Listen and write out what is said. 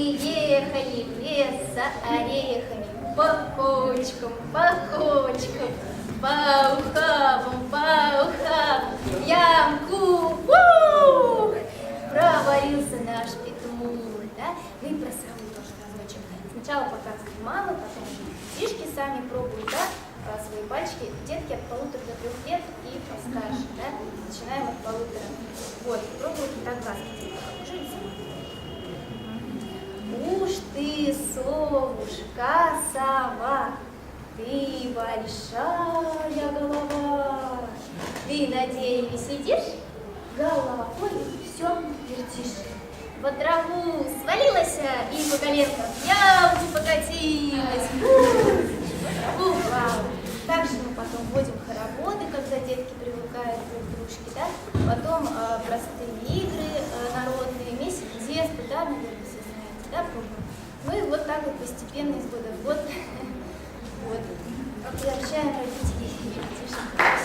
ехали в лес за орехами, по кочкам, по кочкам, по ухабам, по ухабам, ямку, ух! Провалился наш петух, да? И про сову тоже разочек. Сначала показывает мама, потом детишки сами пробуют, да, а, свои пальчики. Детки от полутора до трех лет и постарше, да? Начинаем от полутора. Вот, пробуют вот так глазки. Ты, совушка, сова, ты большая голова. Ты на дереве сидишь, головой все вертишь. По траву свалилась и по коленкам ямку покатилась. Упала. Также мы потом вводим хороводы, когда детки привыкают друг к дружке, да? Потом э, простые игры э, народные, месяц детства, да, наверное, да, пробуем. Мы вот так вот постепенно из года в год вот, приобщаем родителей.